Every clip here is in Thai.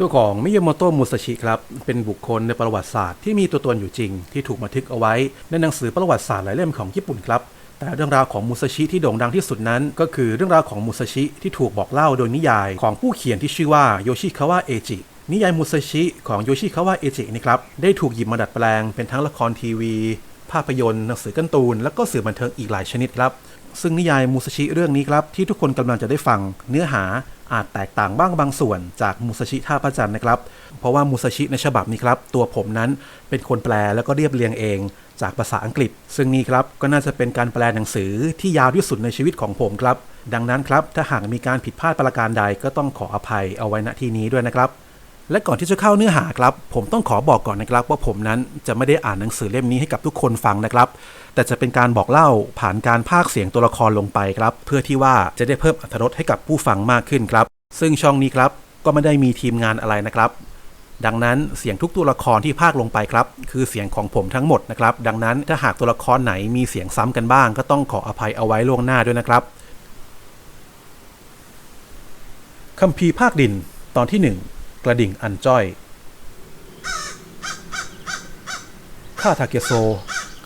ตัวของมิยาโมโตะมุสชิครับเป็นบุคคลในประวัติศาสตร์ที่มีตัวตนอยู่จริง ที่ถูกบันทึกเอาไว้ในหนังสือประวัติศาสตร์หลายเล่มของญี่ปุ่นครับแต่เรื่องราวของมุสชิที่โด่งดังที่สุดนั้น ก็คือเรื่องราวของมุสชิที่ถูกบอกเล่าโดยนิยายของผู้เขียนที่ชื่อว่าโยชิคาวะเอจินิยายมุสชิของโยชิคาวะเอจินี่ครับได้ถูกหยิบมาดัดแปลงเป็นทั้งละครทีวี ภาพยนตร์หนังสือการ์ตูน และก็สื่อบันเทิงอีกหลายชนิดครับซึ่งนิยายมุสชิเรื่องนี้ครับที่ทุกคนกำลังจะได้ฟังเนื้อหา อาจแตกต่างบ้างบางส่วนจากมุสชิท่าพระจันทร์นะครับ เพราะว่ามุสชิในฉบับนี้ครับ ตัวผมนั้นเป็นคนแปลแล้วก็เรียบเรียงเอง จากภาษาอังกฤษ ซึ่งนี่ครับก็น่าจะเป็นการแปลหนังสือที่ยาวที่สุดในชีวิตของผมครับ ดังนั้นครับถ้าหากมีการผิดพลาดประการใดก็ต้องขออภัยเอาไว้ณที่นี้ด้วยนะครับ และก่อนที่จะเข้าเนื้อหาครับ ผมต้องขอบอกก่อนนะครับ ว่าผมนั้นจะไม่ได้อ่านหนังสือเล่มนี้ให้กับทุกคนฟังนะครับ แต่จะเป็นการบอกเล่าผ่านการพากเสียงตัวละครลงไปครับ เพื่อที่ว่าจะได้เพิ่มอรรถรสให้กับผู้ฟังมากขึ้นครับ ซึ่งช่องนี้ครับก็ไม่ได้มีทีมงานอะไรนะครับ ดังนั้นเสียงทุกตัวละครที่พากลงไปครับ คือเสียงของผมทั้งหมดนะครับ ดังนั้นถ้าหากตัวละครไหนมีเสียงซ้ำกันบ้าง ก็ต้องขออภัยเอาไว้ล่วงหน้าด้วยนะครับคัมภีร์ภาคดินตอนที่หนึ่ง กระดิ่งอันจ้อย ข้าทาเกโซ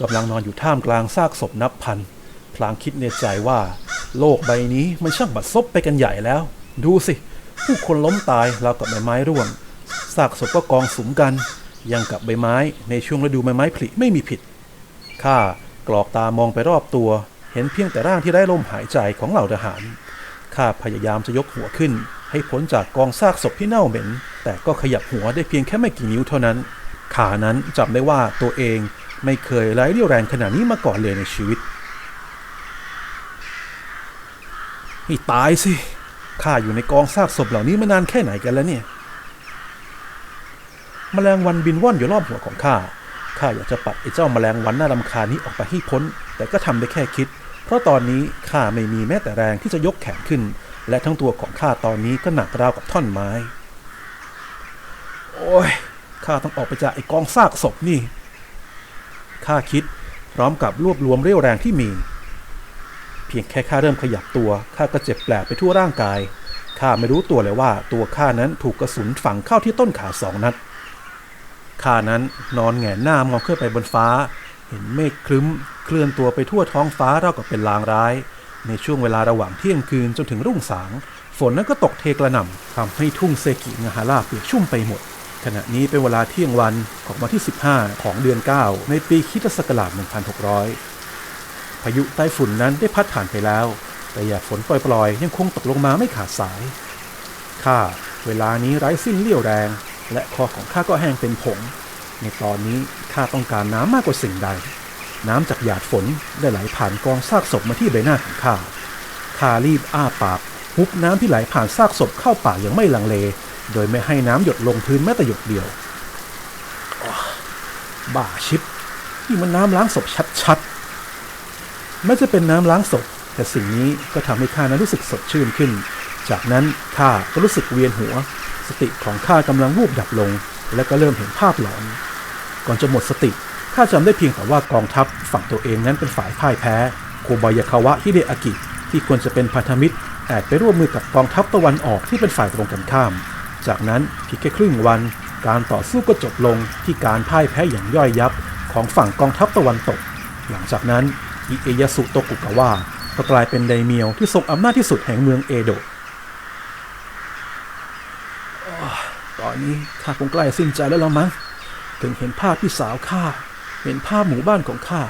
กำลังนอนอยู่ท่ามกลางซากศพนับพัน พลางคิดในใจว่า โลกใบนี้มันช่างบัดซบไปกันใหญ่แล้ว ดูสิ ผู้คนล้มตายราวกับใบไม้ร่วงซากศพก็กองสุมกัน ยังกับใบไม้ในช่วงฤดูใบไม้ผลิไม่มีผิด ข้ากรอกตามองไปรอบตัว เห็นเพียงแต่ร่างที่ไร้ลมหายใจของเหล่าทหาร ข้าพยายามจะยกหัวขึ้น ให้พ้นจากกองซากศพที่เน่าเหม็น แต่ก็ขยับหัวได้เพียงแค่ไม่กี่นิ้วเท่านั้น ขานั้นจำได้ว่าตัวเองไม่เคยไร้เรี่ยวแรงขนาดนี้มาก่อนเลยในชีวิตให้ตายสิข้าอยู่ในกองซากศพเหล่านี้มานานแค่ไหนกันแล้วเนี่ยแมลงวันบินว่อนอยู่รอบหัวของข้า ข้าอยากจะปัดไอ้เจ้าแมลงวันน่ารำคาญนี้ออกไปให้พ้น แต่ก็ทำได้แค่คิด เพราะตอนนี้ข้าไม่มีแม้แต่แรงที่จะยกแขนขึ้น และทั้งตัวของข้าตอนนี้ก็หนักราวกับท่อนไม้ โอ้ยข้าต้องออกไปจากไอ้กองซากศพนี่ ข้าคิดพร้อมกับรวบรวมเรี่ยวแรงที่มี เพียงแค่ข้าเริ่มขยับตัวข้าก็เจ็บแปลกไปทั่วร่างกาย ข้าไม่รู้ตัวเลยว่าตัวข้านั้นถูกกระสุนฝังเข้าที่ต้นขาสองนัด ข้านั้นนอนแหงนหน้ามองขึ้นไปบนฟ้า เห็นเมฆครึ้มเคลื่อนตัวไปทั่วท้องฟ้าราวกับเป็นลางร้าย ในช่วงเวลาระหว่างเที่ยงคืนจนถึงรุ่งสาง ฝนนั้นก็ตกเทกระหน่ำทำให้ทุ่งเซกิงาฮาราเปียกชุ่มไปหมด ขณะนี้เป็นเวลาเที่ยงวันของวันที่ 15 ของเดือน 9 ในปีคริสตศักราช1600 พายุใต้ฝุ่นนั้นได้พัดผ่านไปแล้ว แต่หยาดฝนปล่อยๆ ยังคงตกลงมาไม่ขาดสาย ข้าเวลานี้ไร้สิ้นเลี่ยวแรง และคอของข้าก็แห้งเป็นผง ในตอนนี้ข้าต้องการน้ำมากกว่าสิ่งใด น้ำจากหยาดฝนได้ไหลผ่านกองซากศพมาที่ใบหน้าของข้าข้ารีบอ้าปากฮุบน้ำที่ไหลผ่านซากศพเข้าปากอย่างไม่ลังเล โดยไม่ให้น้ำหยดลงพื้นแม้แต่หยดเดียวบ้าชิบนี่มันน้ำล้างศพชัดๆแม้จะเป็นน้ำล้างศพ แต่สิ่งนี้ก็ทำให้ข้านั้นรู้สึกสดชื่นขึ้น จากนั้นข้าก็รู้สึกเวียนหัว สติของข้ากำลังวูบดับลง และก็เริ่มเห็นภาพหลอน ก่อนจะหมดสติ ข้าจำได้เพียงแต่ว่ากองทัพฝั่งตัวเองนั้นเป็นฝ่ายพ่ายแพ้ โคบายาคาวะฮิเดอากิ ที่ควรจะเป็นพันธมิตรแอบไปร่วมมือกับกองทัพตะวันออกที่เป็นฝ่ายตรงกันข้าม จากนั้นเพียงแค่ครึ่งวัน การต่อสู้ก็จบลงที่การพ่ายแพ้อย่างย่อยยับของฝั่งกองทัพตะวันตก หลังจากนั้นอิเอยาสุโตกุกาวะก็กลายเป็นไดเมียวที่ทรงอำนาจที่สุดแห่งเมืองเอโดะตอนนี้ข้าคงใกล้สิ้นใจแล้วละมั้งถึงเห็นภาพพี่สาวข้า เห็นภาพหมู่บ้านของข้า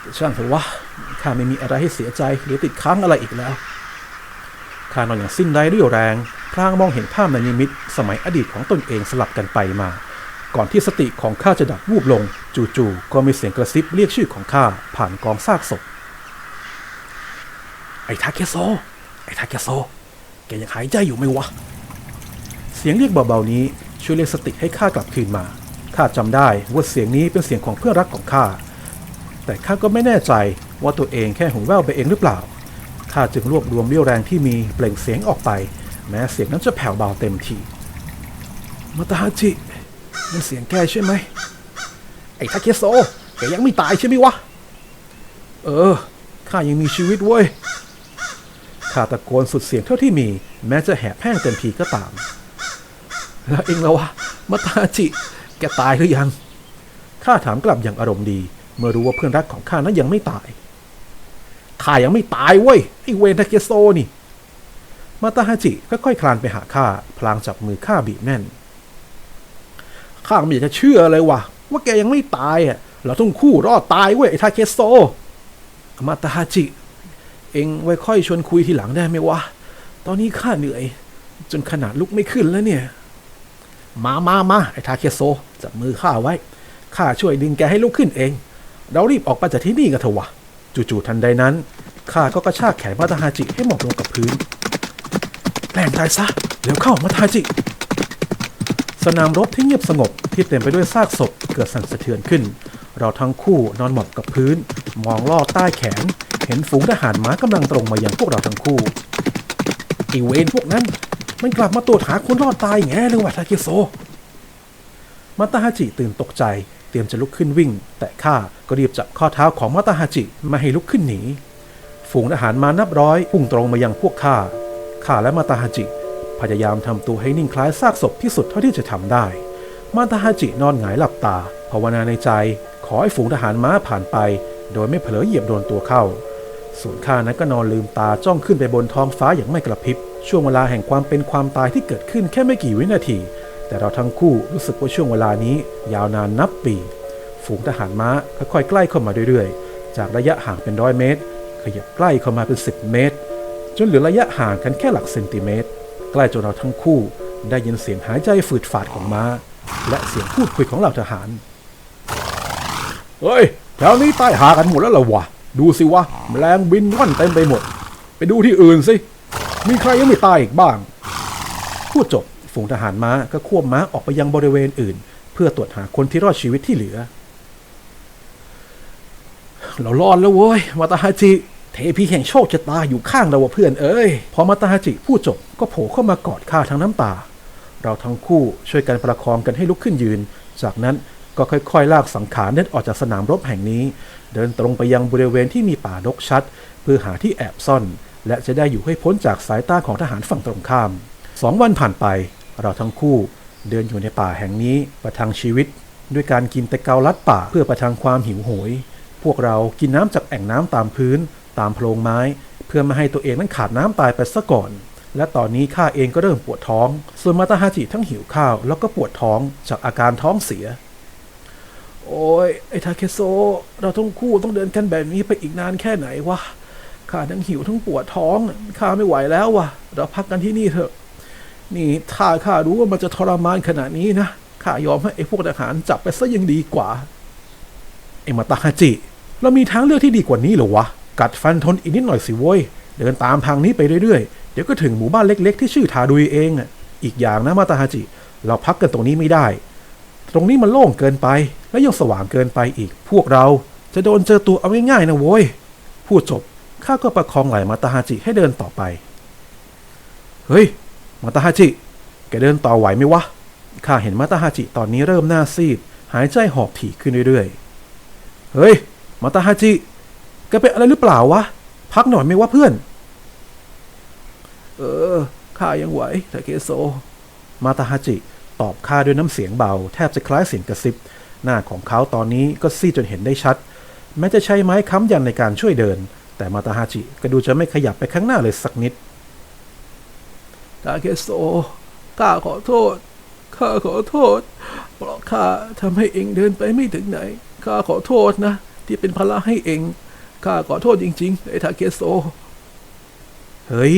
แต่ช่างเถอะวะข้าไม่มีอะไรให้เสียใจหรือติดค้างอะไรอีกแล้วข้านอนอย่างสิ้นไร้เรี่ยวแรง พลางมองเห็นภาพในนิมิตสมัยอดีตของตนเองสลับกันไปมา ก่อนที่สติของข้าจะดับวูบลง จู่ๆก็มีเสียงกระซิบเรียกชื่อของข้าผ่านกองซากศพ ไอ้ทาเคโซ ไอ้ทาเคโซ แกยังหายใจอยู่ไหมวะ เสียงเรียกเบาๆนี้ช่วยเรียกสติให้ข้ากลับคืนมา ข้าจำได้ว่าเสียงนี้เป็นเสียงของเพื่อนรักของข้า แต่ข้าก็ไม่แน่ใจว่าตัวเองแค่หูแว่วไปเองหรือเปล่า ข้าจึงรวบรวมเรี่ยวแรงที่มีเปล่งเสียงออกไป แม้เสียงนั้นจะแผ่วเบาเต็มทีมาตาฮาจิมันเสียงแกใช่ไหม ไอ้ทาเคโซแกยังไม่ตายใช่ไหมวะ เออ ข้ายังมีชีวิตเว้ย ข้าตะโกนสุดเสียงเท่าที่มี แม้จะแหบแห้งเต็มทีก็ตาม แล้วเองแล้ววะมาตาจิ กตายหรือยัง ข้าถามกลับอย่างอารมณ์ดี เมื่อรู้ว่าเพื่อนรักของข้านั้นยังไม่ตาย ข้ายังไม่ตายเว้ย ไอเวนทาเกโซนี่ มาตาฮาจิค่อยๆคลานไปหาข้า พลางจับมือข้าบีบแน่น ข้าไม่อยากจะเชื่อเลยว่ะ ว่าแกยังไม่ตายอะ เราต้องคู่รอดตายเว้ยไอทาเคโซ มาตาฮาจิ เองไว้ค่อยชวนคุยทีหลังได้ไหมวะ ตอนนี้ข้าเหนื่อย จนขนาดลุกไม่ขึ้นแล้วเนี่ย มามามาไอ้ทาเคโซจับมือข้าไว้ ข้าช่วยดึงแกให้ลุกขึ้นเอง เรารีบออกไปจากที่นี่กันเถอะวะ จู่ๆทันใดนั้น ข้าก็กระชากแขนมาตาฮาจิให้หมอบลงกับพื้นแรงตายซะ เร็วเข้ามาตาจิ สนามรบที่เงียบสงบที่เต็มไปด้วยซากศพเกิดสั่นสะเทือนขึ้น เราทั้งคู่นอนหมอบกับพื้น มองลอดใต้แขน เห็นฝูงทหารม้ากำลังตรงมายังพวกเราทั้งคู่ไอเวนพวกนั้น มันกลับมาตรวจหาคนรอดตายแง่เลยว่ะทาเกโซมาตาฮาจิตื่นตกใจ เตรียมจะลุกขึ้นวิ่ง แต่ข้าก็รีบจับข้อเท้าของมาตาฮาจิไม่ให้ลุกขึ้นหนี ฝูงทหารมานับร้อยพุ่งตรงมายังพวกข้า ข้าและมาตาฮาจิ พยายามทำตัวให้นิ่งคล้ายซากศพที่สุดเท่าที่จะทำได้ มาตาฮาจินอนหงายหลับตา ภาวนาในใจ ขอให้ฝูงทหารม้าผ่านไป โดยไม่เผลอเหยียบโดนตัวเข้า ส่วนข้านั้นก็นอนลืมตาจ้องขึ้นไปบนท้องฟ้าอย่างไม่กระพริบ ช่วงเวลาแห่งความเป็นความตายที่เกิดขึ้นแค่ไม่กี่วินาที แต่เราทั้งคู่รู้สึกว่าช่วงเวลานี้ยาวนานนับปี ฝูงทหารม้าค่อยๆใกล้เข้ามาเรื่อยๆ จากระยะห่างเป็นร้อยเมตร ขยับใกล้เข้ามาเป็น 10 เมตร จนเหลือระยะห่างกันแค่หลักเซนติเมตร ใกล้จนเราทั้งคู่ ได้ยินเสียงหายใจฝืดฝาดของม้า และเสียงพูดคุยของเหล่าทหาร เฮ้ย แถวนี้ใต้หากันหมดแล้วเหรอวะ ดูสิวะ แมลงบินว่อนเต็มไปหมด ไปดูที่อื่นสิ มีใครยังไม่ตายอีกบ้าง พูดจบฝูงทหารม้าก็ควบม้าออกไปยังบริเวณอื่น เพื่อตรวจหาคนที่รอดชีวิตที่เหลือ เรารอดแล้วเว้ยมาตาฮาจิ เทพีแห่งโชคชะตาอยู่ข้างเราเพื่อนเอ้ยพอมาตาฮาจิพูดจบก็โผล่เข้ามากอดข้าทั้งน้ำตา เราทั้งคู่ช่วยกันประคองกันให้ลุกขึ้นยืน จากนั้นก็ค่อยๆ ลากสังขารเน็ตออกจากสนามรบแห่งนี้ เดินตรงไปยังบริเวณที่มีป่ารกชัด เพื่อหาที่แอบซ่อน และจะได้อยู่ให้พ้นจากสายตาของทหารฝั่งตรงข้ามสองวันผ่านไป เราทั้งคู่เดินอยู่ในป่าแห่งนี้ประทังชีวิต ด้วยการกินต่เกาลัดป่าเพื่อประทังความหิวโหย พวกเรากินน้ำจากแอ่งน้ำตามพื้น ตามโพรงไม้ เพื่อไม่ให้ตัวเองนั้นขาดน้ำตายไปซะก่อน และตอนนี้ข้าเองก็เริ่มปวดท้อง ส่วนมาตาฮาจิทั้งหิวข้าวแล้วก็ปวดท้องจากอาการท้องเสีย โอ้ยไอทาเคโซ เราต้องคู่ต้องเดินกันแบบนี้ไปอีกนานแค่ไหนวะ ข้าทั้งหิวทั้งปวดท้องข้าไม่ไหวแล้ววะเราพักกันที่นี่เถอะ นี่ถ้าข้ารู้ว่ามันจะทรมานขนาดนี้นะข้ายอมให้ไอ้พวกทหารจับไปซะยังดีกว่าไอ้มาตาฮาจิ เรามีทางเลือกที่ดีกว่านี้หรอวะ กัดฟันทนอีกนิดหน่อยสิเว้ย เดินตามทางนี้ไปเรื่อยๆ เดี๋ยวก็ถึงหมู่บ้านเล็กๆ ที่ชื่อทาดุยเองอะ อีกอย่างนะมาตาฮาจิ เราพักกันตรงนี้ไม่ได้ ตรงนี้มันโล่งเกินไป และยังสว่างเกินไปอีก พวกเราจะโดนเจอตัวเอาง่ายๆนะโว้ย พูดจบ ข้าก็ประคองไหล่มาตาฮาจิให้เดินต่อไป เฮ้ย มาตาฮาจิ แกเดินต่อไหวไหมวะ ข้าเห็นมาตาฮาจิตอนนี้เริ่มหน้าซีด หายใจหอบถี่ขึ้นเรื่อยๆ เฮ้ย มาตาฮาจิ แกเป็นอะไรหรือเปล่าวะ พักหน่อยไหมวะเพื่อน เออ ข้ายังไหวแต่เกโซ มาตาฮาจิ ตอบข้าด้วยน้ำเสียงเบา แทบจะคล้ายเสียงกระซิบ หน้าของเขาตอนนี้ก็ซีดจนเห็นได้ชัด แม้จะใช้ไม้ค้ำยันในการช่วยเดิน แต่มาตาฮาจิก็ดูจะไม่ขยับไปข้างหน้าเลยสักนิดตาเกโซข้าขอโทษ ข้าขอโทษ เพราะข้าทำให้เองเดินไปไม่ถึงไหน ข้าขอโทษนะ ที่เป็นภาระให้เอง ข้าขอโทษจริงๆไอ้ทาเกโซ เฮ้ย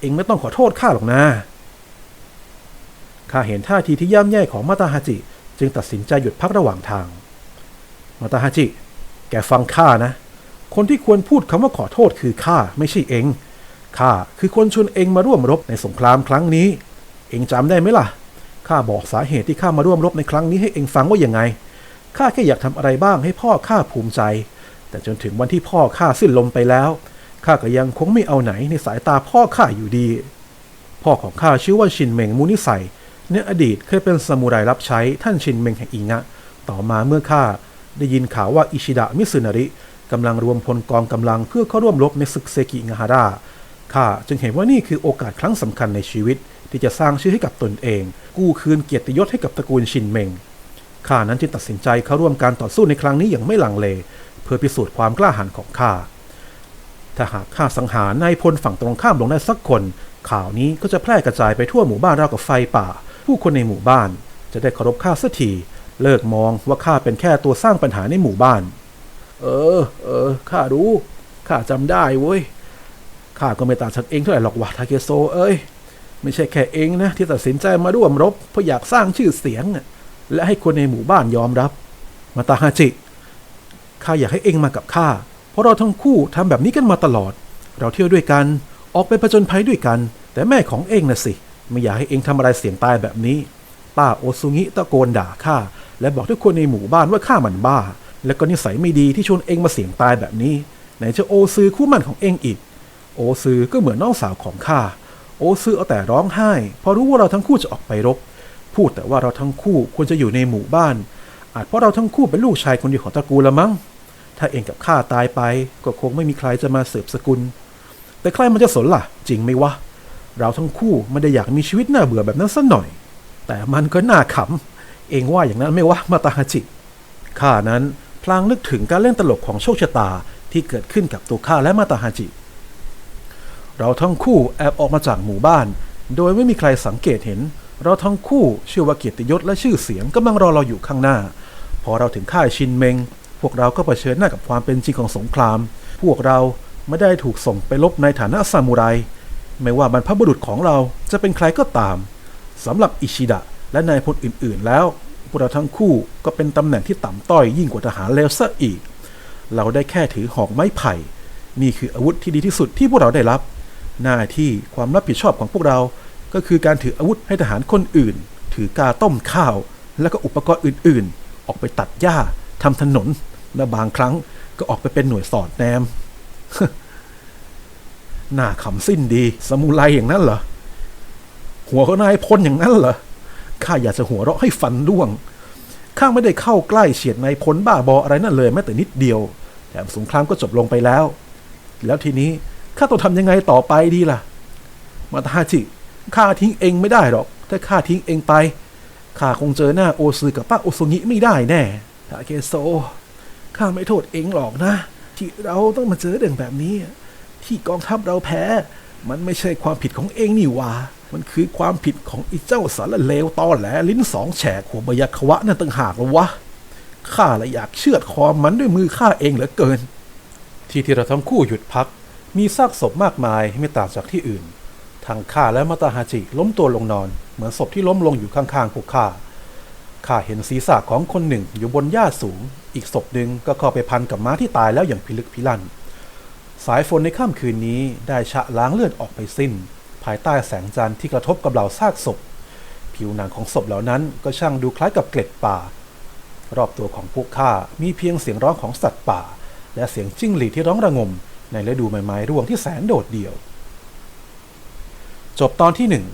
เองไม่ต้องขอโทษข้าหรอกนะ ข้าเห็นท่าทีที่ย่ำแย่ของมาตาฮาจิ จึงตัดสินใจหยุดพักระหว่างทาง มาตาฮาจิ แกฟังข้านะ คนที่ควรพูดคำว่าขอโทษคือข้าไม่ใช่เองข้าคือคนชวนเองมาร่วมรบในสงครามครั้งนี้ เองจำได้ไหมล่ะข้าบอกสาเหตุที่ข้ามาร่วมรบในครั้งนี้ให้เองฟังว่ายังไงข้าแค่อยากทำอะไรบ้างให้พ่อข้าภูมิใจ แต่จนถึงวันที่พ่อข้าสิ้นลมไปแล้วข้าก็ยังคงไม่เอาไหนในสายตาพ่อข้าอยู่ดี พ่อของข้าชื่อว่าชินเมงมูนิไซในอดีตเคยเป็นซามูไรรับใช้ท่านชินเมงแห่งอิงะ ต่อมาเมื่อข้าได้ยินข่าวว่าอิชิดะมิสึนาริ กำลังรวมพลกองกำลังเพื่อเข้าร่วมรบในศึกเซกิงาฮาระข้าจึงเห็นว่านี่คือโอกาสครั้งสำคัญในชีวิต ที่จะสร้างชื่อให้กับตนเอง กู้คืนเกียรติยศให้กับตระกูลชินเมงข้านั้นจึงตัดสินใจเข้าร่วมการต่อสู้ในครั้งนี้อย่างไม่ลังเล เพื่อพิสูจน์ความกล้าหาญของข้าถ้าหากข้าสังหารนายพลฝั่งตรงข้ามลงได้สักคน ข่าวนี้ก็จะแพร่กระจายไปทั่วหมู่บ้านราวกับไฟป่า ผู้คนในหมู่บ้าน จะได้เคารพข้าสักทีเลิกมองว่าข้าเป็นแค่ตัวสร้างปัญหาในหมู่บ้าน เออ เออ ข้ารู้ ข้าจำได้เว้ย ข้าก็ไม่ต่างจากเองเท่าไหร่หรอกวะทาเคโซ เอ้ย ไม่ใช่แค่เองนะ ที่ตัดสินใจมาร่วมรบ เพราะอยากสร้างชื่อเสียง และให้คนในหมู่บ้านยอมรับ มาตาฮาจิ ข้าอยากให้เองมากับข้า เพราะเราทั้งคู่ทำแบบนี้กันมาตลอด เราเที่ยวด้วยกัน ออกไปผจญภัยด้วยกัน แต่แม่ของเองนะสิ ไม่อยากให้เองทำอะไรเสี่ยงตายแบบนี้ ป้าโอซุงิตะโกนด่าข้า และบอกทุกคนในหมู่บ้านว่าข้ามันบ้า และก็นิสัยไม่ดีที่ชวนเองมาเสี่ยงตายแบบนี้ ไหนจะโอซือคู่มั่นของเองอีก โอซือก็เหมือนน้องสาวของข้า โอซือเอาแต่ร้องไห้พราะรู้ว่าเราทั้งคู่จะออกไปรบ พูดแต่ว่าเราทั้งคู่ควรจะอยู่ในหมู่บ้าน อาจเพราะเราทั้งคู่เป็นลูกชายคนเดียวของตระกูลละมั้ง ถ้าเองกับข้าตายไป ก็คงไม่มีใครจะมาเสืบสกุล แต่ใครมันจะสนล่ะ จริงไหมวะ เราทั้งคู่ไม่ได้อยากมีชีวิตน่าเบื่อแบบนั้นสักหน่อย แต่มันก็น่าขำ เองว่าอย่างนั้นไม่วะมาตาฮาจิข้านั้น พลางนึกถึงการเล่นตลกของโชคชะตาที่เกิดขึ้นกับตัวข้าและมาตาฮาจิ เราทั้งคู่แอบออกมาจากหมู่บ้าน โดยไม่มีใครสังเกตเห็น เราทั้งคู่เชื่อว่าเกียรติยศและชื่อเสียงกำลังรอเราอยู่ข้างหน้า พอเราถึงค่ายชินเมง พวกเราก็เผชิญหน้ากับความเป็นจริงของสงคราม พวกเราไม่ได้ถูกส่งไปรบในฐานะซามูไร ไม่ว่าบรรพบุรุษของเราจะเป็นใครก็ตามสำหรับอิชิดะและนายพลอื่นๆแล้ว พวกเราทั้งคู่ก็เป็นตำแหน่งที่ต่ำต้อยยิ่งกว่าทหารเลวซะอีก เราได้แค่ถือหอกไม้ไผ่ นี่คืออาวุธที่ดีที่สุดที่พวกเราได้รับ หน้าที่ความรับผิดชอบของพวกเรา ก็คือการถืออาวุธให้ทหารคนอื่น ถือกาต้มข้าว แล้วก็อุปกรณ์อื่นๆ ออกไปตัดหญ้าทำถนน และบางครั้งก็ออกไปเป็นหน่วยสอดแนมหน้าขำสิ้นดีสมุไรอย่างนั้นเหรอหัวเขานายพลอย่างนั้นเหรอ ข้าอยากจะหัวเราะให้ฟันร่วง ข้าไม่ได้เข้าใกล้เฉียดในพลบ้าบออะไรนั่นเลยแม้แต่นิดเดียว แถมสงครามก็จบลงไปแล้ว แล้วทีนี้ข้าต้องทำยังไงต่อไปดีล่ะ มาตาจิข้าทิ้งเองไม่ได้หรอก ถ้าข้าทิ้งเองไป ข้าคงเจอหน้าโอซือกับป้าโอซงิไม่ได้แน่ทาเคโซ ข้าไม่โทษเองหรอกนะ ที่เราต้องมาเจอเรื่องแบบนี้ ที่กองทัพเราแพ้ มันไม่ใช่ความผิดของเองนี่หว่า มันคือความผิดของอีเจ้าสารเลวตอแหลลิ้นสองแฉกหัวบยักขวะนั่นต่างหากละวะข้าละอยากเชือดคอมันด้วยมือข้าเองเหลือเกิน ที่ที่เราทั้งคู่หยุดพัก มีซากศพมากมายไม่ต่างจากที่อื่น ทางข้าและมาตาฮาจิล้มตัวลงนอน เหมือนศพที่ล้มลงอยู่ข้างๆพวกข้าข้าเห็นศีรษะของคนหนึ่งอยู่บนหญ้าสูง อีกศพหนึ่งก็เข้าไปพันกับม้าที่ตายแล้วอย่างพิลึกพิลั่น สายฝนในค่ำคืนนี้ได้ชะล้างเลือดออกไปสิ้น ภายใต้แสงจันทร์ที่กระทบกับเหล่าซากศพ ผิวหนังของศพเหล่านั้นก็ช่างดูคล้ายกับเกล็ดป่า รอบตัวของพวกข้ามีเพียงเสียงร้องของสัตว์ป่า และเสียงจิ้งหรีดที่ร้องระงม ในฤดูใบไม้ร่วงที่แสนโดดเดี่ยว จบตอนที่หนึ่ง